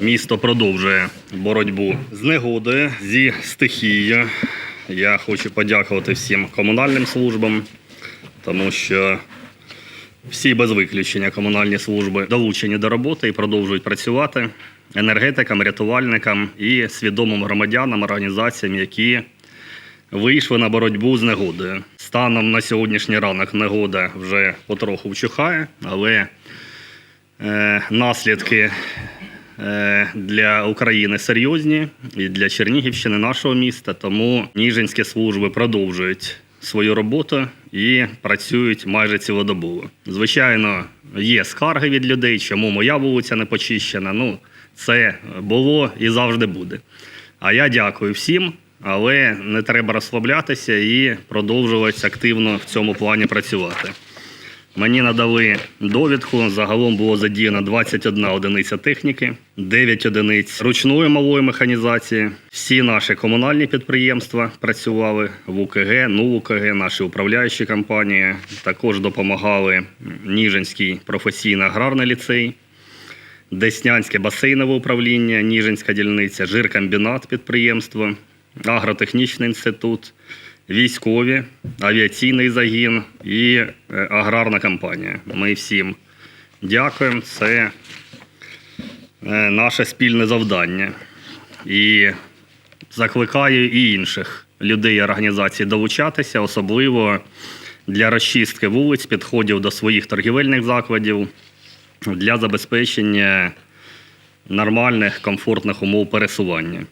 Місто продовжує боротьбу з негодою, зі стихією. Я хочу подякувати всім комунальним службам, тому що всі без виключення комунальні служби долучені до роботи і продовжують працювати енергетикам, рятувальникам і свідомим громадянам, організаціям, які вийшли на боротьбу з негодою. Станом на сьогоднішній ранок негода вже потроху вчухає, але е, наслідки для України серйозні і для Чернігівщини, нашого міста. Тому ніжинські служби продовжують свою роботу і працюють майже цілодобово. Звичайно, є скарги від людей, чому моя вулиця не почищена. Ну, це було і завжди буде. А я дякую всім, але не треба розслаблятися і продовжувати активно в цьому плані працювати. Мені надали довідку. Загалом було задіяно 21 одиниця техніки, 9 одиниць ручної малої механізації. Всі наші комунальні підприємства працювали в УКГ, НУ УКГ, наші управляючі компанії. Також допомагали Ніжинський професійно-аграрний ліцей, Деснянське басейнове управління, Ніжинська дільниця, жиркомбінат підприємство, агротехнічний інститут, військові, авіаційний загін і е, аграрна компанія. Ми всім дякуємо. Це е, наше спільне завдання. І закликаю і інших людей і організацій долучатися, особливо для розчистки вулиць, підходів до своїх торгівельних закладів, для забезпечення нормальних, комфортних умов пересування.